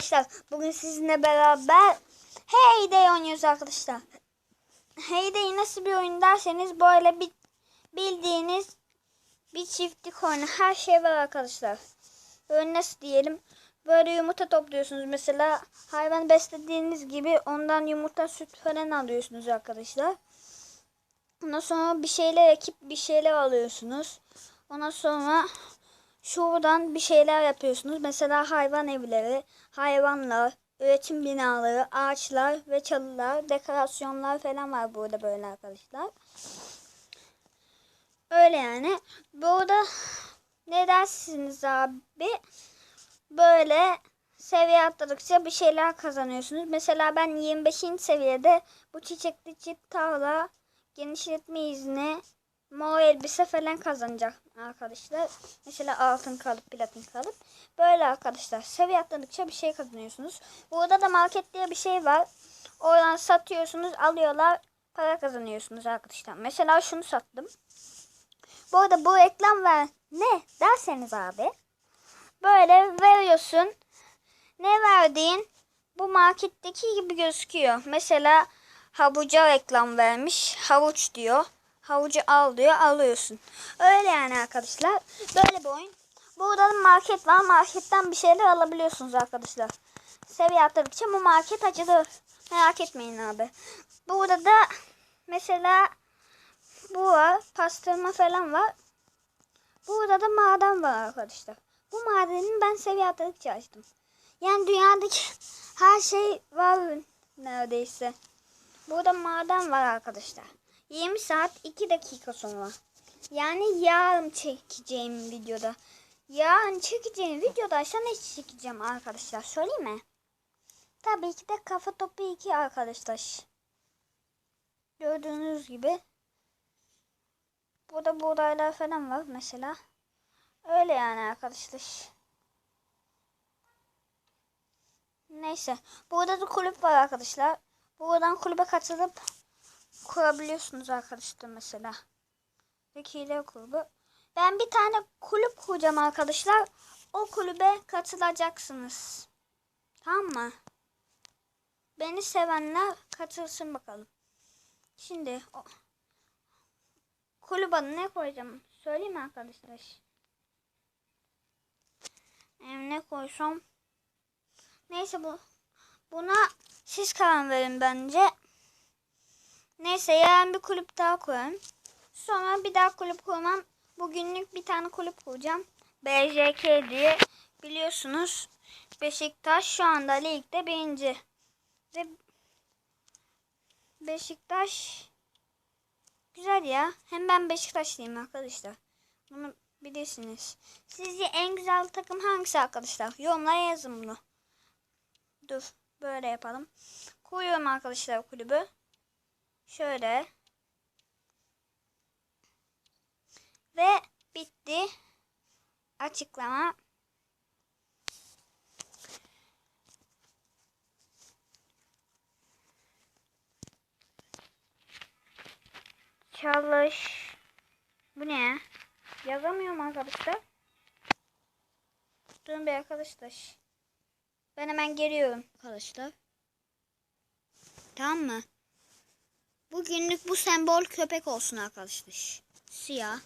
arkadaşlar. Bugün sizinle beraber Heyday oynuyoruz arkadaşlar. Heyday nasıl bir oyun derseniz böyle bir bildiğiniz bir çiftlik oyunu. Her şey var arkadaşlar. Böyle nasıl diyelim. Böyle yumurta topluyorsunuz. Mesela hayvan beslediğiniz gibi ondan yumurta süt falan alıyorsunuz arkadaşlar. Ondan sonra bir şeyler ekip bir şeyler alıyorsunuz. Ondan sonra şuradan bir şeyler yapıyorsunuz. Mesela hayvan evleri, hayvanlar, üretim binaları, ağaçlar ve çalılar, dekorasyonlar falan var burada böyle arkadaşlar. Öyle yani. Burada ne dersiniz abi? Böyle seviye atladıkça bir şeyler kazanıyorsunuz. Mesela ben 25. seviyede bu çiçekli çift tarla genişletme izni mor elbise falan kazanacak arkadaşlar. Mesela altın kalıp, platin kalıp. Böyle arkadaşlar. Seviye atladıkça bir şey kazanıyorsunuz. Burada da market diye bir şey var. Oradan satıyorsunuz, alıyorlar, para kazanıyorsunuz arkadaşlar. Mesela şunu sattım. Bu arada bu reklam ver ne derseniz abi. Böyle veriyorsun. Ne verdiğin bu marketteki gibi gözüküyor. Mesela havuca reklam vermiş. Havuç diyor. Havucu al diyor. Alıyorsun. Öyle yani arkadaşlar. Böyle bir oyun. Burada da market var. Marketten bir şeyler alabiliyorsunuz arkadaşlar. Seviye atladıkça bu market açılır. Merak etmeyin abi. Burada da mesela bu var. Pastırma falan var. Burada da maden var arkadaşlar. Bu madeni ben seviye atladıkça açtım. Yani dünyadaki her şey var neredeyse. Burada maden var arkadaşlar. 20 saat 2 dakika sonra. Yani yarın çekeceğim videoda. Yarın çekeceğim videoda ne çekeceğim arkadaşlar söyleyeyim mi? Tabii ki de kafa topu 2 arkadaşlar. Gördüğünüz gibi. Burada buğdaylar falan var mesela. Öyle yani arkadaşlar. Neyse. Burada da kulüp var arkadaşlar. Buradan kulübe katılıp kurabiliyorsunuz arkadaşlar mesela. Vekile kulübü. Ben bir tane kulüp kuracağım arkadaşlar. O kulübe katılacaksınız. Tamam mı? Beni sevenler katılsın bakalım. Şimdi o kulüp adı ne koyacağım? Söyleyeyim mi arkadaşlar? Em, ne koysam? Neyse bu. Buna siz karar verin bence. Neyse yarın bir kulüp daha koyarım. Sonra bir daha kulüp kurmam. Bugünlük bir tane kulüp kuracağım. BJK diye. Biliyorsunuz Beşiktaş şu anda ligde birinci. Ve Beşiktaş güzel ya. Hem ben Beşiktaşlıyım arkadaşlar. Bunu bilirsiniz. Sizce en güzel takım hangisi arkadaşlar? Yorumlara yazın bunu. Dur böyle yapalım. Koyuyorum arkadaşlar kulübü. Şöyle. Ve bitti. Açıklama. Çalış. Bu ne? Yazamıyorum arkadaşlar. Durun bir arkadaşlar. Ben hemen geliyorum arkadaşlar. Tamam mı? Bugünlük bu sembol köpek olsun arkadaşlar. Siyah.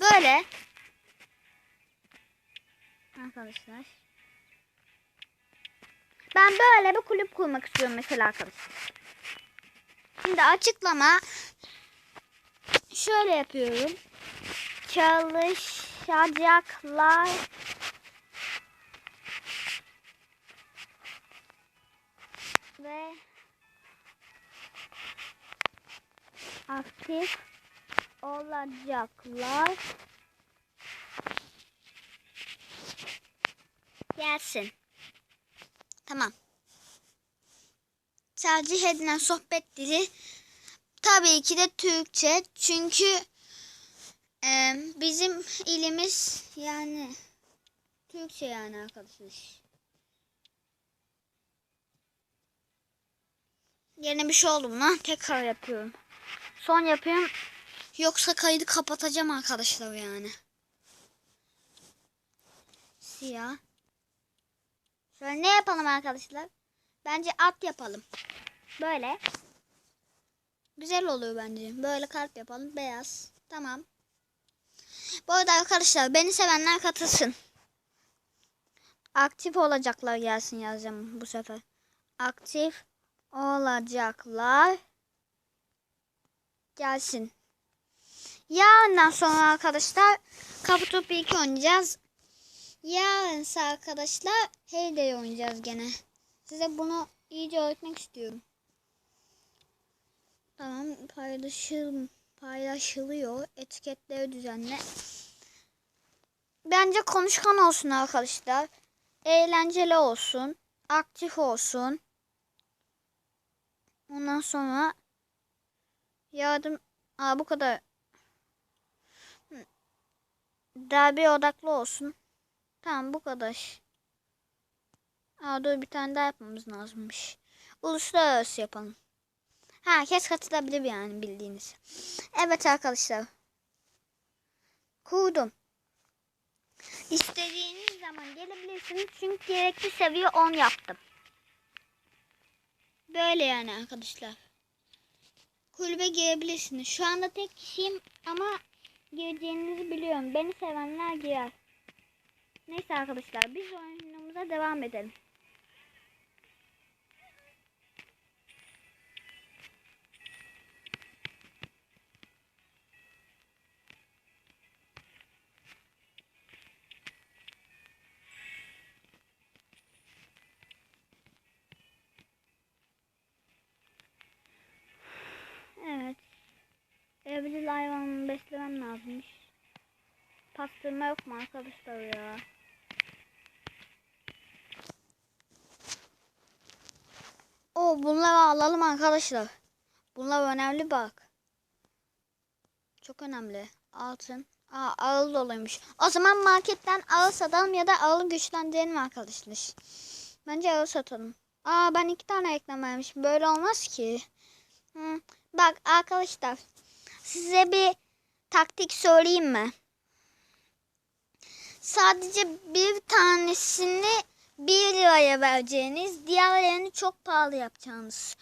Böyle. Arkadaşlar. Ben böyle bir kulüp kurmak istiyorum mesela arkadaşlar. Şimdi açıklama. Şöyle yapıyorum. Çalışacaklar. Ve aktif olacaklar. Gelsin. Tamam. Tercih edilen sohbet dili tabii ki de Türkçe. Çünkü e, bizim ilimiz yani Türkçe yani arkadaşlar. Yine bir şey oldu mu lan? Tekrar yapıyorum. Son yapıyorum. Yoksa kaydı kapatacağım arkadaşlar yani. Ya? Şöyle ne yapalım arkadaşlar? Bence at yapalım. Böyle. Güzel oluyor bence. Böyle kalp yapalım. Beyaz. Tamam. Bu arada arkadaşlar beni sevenler katılsın. Aktif olacaklar gelsin yazacağım bu sefer. Aktif olacaklar gelsin. Yarından sonra arkadaşlar Kaputopu 2 oynayacağız. Yarınsa arkadaşlar Heyday oynayacağız gene. Size bunu iyice öğretmek istiyorum. Tamam paylaşım paylaşılıyor. Etiketleri düzenle. Bence konuşkan olsun arkadaşlar. Eğlenceli olsun. Aktif olsun. Ondan sonra yardım Aa bu kadar derbi odaklı olsun. Tamam bu kadar. Aa dur bir tane daha yapmamız lazımmış. Uluslararası yapalım. Herkes katılabilir yani bildiğiniz. Evet arkadaşlar. Kurdum. İstediğiniz zaman gelebilirsiniz. Çünkü gerekli seviye 10 yaptım. Böyle yani arkadaşlar. Kulübe girebilirsiniz. Şu anda tek kişiyim ama gireceğinizi biliyorum. Beni sevenler girer. Neyse arkadaşlar biz oyunumuza devam edelim. Pastırma yok mu arkadaşlar ya? O bunları alalım arkadaşlar. Bunlar önemli bak. Çok önemli. Altın. Aa ağıl doluymuş. O zaman marketten ağıl satalım ya da ağıl güçlendirelim arkadaşlar. Bence ağıl satalım. Aa ben iki tane reklam. Böyle olmaz ki. Hı. Bak arkadaşlar. Size bir taktik söyleyeyim mi? Sadece bir tanesini 1 liraya vereceğiniz, diğerlerini çok pahalı yapacağınız.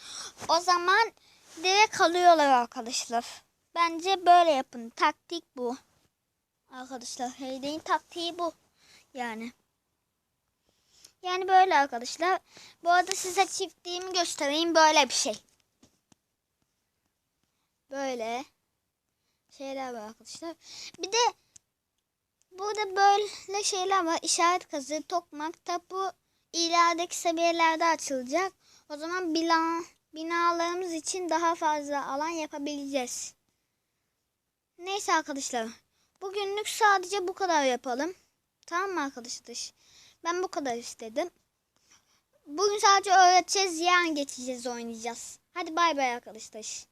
O zaman direkt alıyorlar arkadaşlar. Bence böyle yapın. Taktik bu. Arkadaşlar Heyday'in taktiği bu. Yani. Yani böyle arkadaşlar. Bu arada size çiftliğimi göstereyim. Böyle bir şey. Böyle şeyler var arkadaşlar. Bir de burada böyle şeyler var. İşaret kazı, tokmak, tapu ilerideki seviyelerde açılacak. O zaman bina, binalarımız için daha fazla alan yapabileceğiz. Neyse arkadaşlar. Bugünlük sadece bu kadar yapalım. Tamam mı arkadaşlar? Ben bu kadar istedim. Bugün sadece öğreteceğiz. Yarın geçeceğiz oynayacağız. Hadi bay bay arkadaşlar.